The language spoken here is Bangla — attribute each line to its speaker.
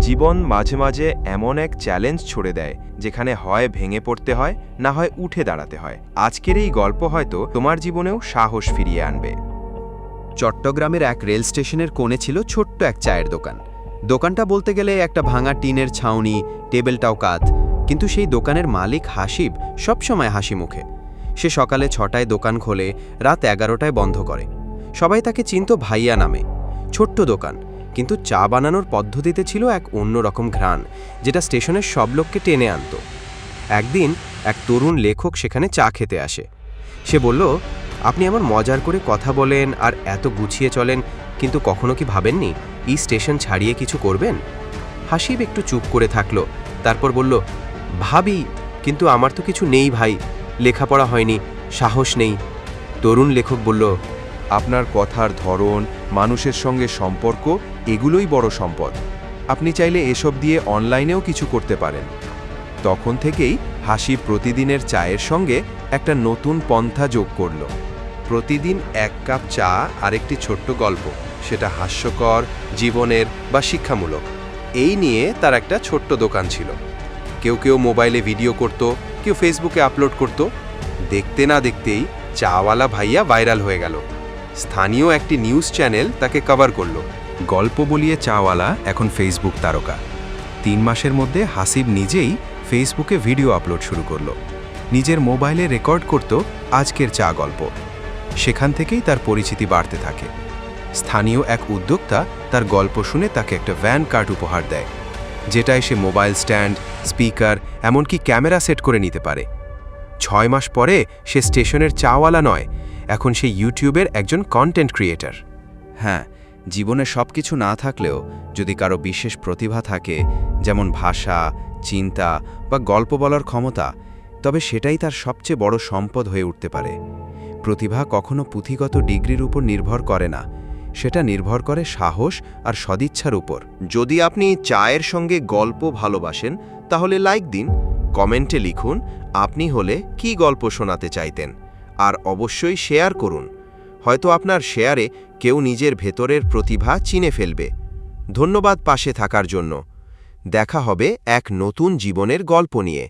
Speaker 1: জীবন মাঝে মাঝে এমন এক চ্যালেঞ্জ ছড়ে দেয়, যেখানে হয় ভেঙে পড়তে হয়, না হয় উঠে দাঁড়াতে হয়। আজকের এই গল্প হয়তো তোমার জীবনেও সাহস ফিরিয়ে আনবে।
Speaker 2: চট্টগ্রামের এক রেল স্টেশনের কোণে ছিল ছোট্ট এক চায়ের দোকান। দোকানটা বলতে গেলে একটা ভাঙা টিনের ছাউনি, টেবিলটাও কাত, কিন্তু সেই দোকানের মালিক হাসিব সবসময় হাসি মুখে। সে সকালে ছটায় দোকান খোলে, রাত এগারোটায় বন্ধ করে। সবাই তাকে চিনত ভাইয়া নামে। ছোট্ট দোকান। কিন্তু চা বানানোর পদ্ধতিতে ছিল এক অন্যরকম ঘ্রাণ, যেটা স্টেশনের সব লোককে টেনে আনত। একদিন এক তরুণ লেখক সেখানে চা খেতে আসে। সে বলল, আপনি আমার মজার করে কথা বলেন আর এত গুছিয়ে চলেন, কিন্তু কখনো কি ভাবেননি এই স্টেশন ছাড়িয়ে কিছু করবেন? হাসিব একটু চুপ করে থাকল, তারপর বলল, ভাবি, কিন্তু আমার তো কিছু নেই ভাই, লেখাপড়া হয়নি, সাহস নেই। তরুণ লেখক বলল
Speaker 1: আপনার কথার ধরন, মানুষের সঙ্গে সম্পর্ক, এগুলোই বড় সম্পদ। আপনি চাইলে এসব দিয়ে অনলাইনেও কিছু করতে পারেন। তখন থেকেই হাসি প্রতিদিনের চায়ের সঙ্গে একটা নতুন পন্থা যোগ করল। প্রতিদিন এক কাপ চা আর একটি ছোট্ট গল্প, সেটা হাস্যকর, জীবনের বা শিক্ষামূলক। এই নিয়ে তার একটা ছোট্ট দোকান ছিল। কেউ কেউ মোবাইলে ভিডিও করত, কেউ ফেসবুকে আপলোড করত। দেখতে না দেখতেই চাওয়ালা ভাইয়া ভাইরাল হয়ে গেল। স্থানীয় একটি নিউজ চ্যানেল তাকে কভার করল। গল্প বলিয়ে চাওয়ালা এখন ফেসবুক তারকা। তিন মাসের মধ্যে হাসিব নিজেই ফেসবুকে ভিডিও আপলোড শুরু করল। নিজের মোবাইলে রেকর্ড করত আজকের চা গল্প। সেখান থেকেই তার পরিচিতি বাড়তে থাকে। স্থানীয় এক উদ্যোক্তা তার গল্প শুনে তাকে একটা ভ্যান কার্ড উপহার দেয় যেটায় সে মোবাইল স্ট্যান্ড স্পিকার এমনকি ক্যামেরা সেট করে নিতে পারে। ছয় মাস পরে সে স্টেশনের চাওয়ালা নয় এখন সে ইউটিউবের একজন কন্টেন্ট ক্রিয়েটার হ্যাঁ জীবনে সব কিছু না থাকলেও যদি কারও বিশেষ প্রতিভা থাকে যেমন ভাষা চিন্তা বা গল্প বলার ক্ষমতা তবে সেটাই তার সবচেয়ে বড় সম্পদ হয়ে উঠতে পারে। প্রতিভা কখনো পুঁথিগত ডিগ্রির উপর নির্ভর করে না। সেটা নির্ভর করে সাহস আর সদিচ্ছার উপর। যদি আপনি চায়ের সঙ্গে গল্প ভালোবাসেন তাহলে লাইক দিন কমেন্টে লিখুন আপনি হলে কি গল্প শোনাতে চাইতেন? আর অবশ্যই শেয়ার করুন। হয়তো আপনার শেয়ারে কেউ নিজের ভেতরের প্রতিভা চিনে ফেলবে। ধন্যবাদ পাশে থাকার জন্য। দেখা হবে এক নতুন জীবনের গল্প নিয়ে।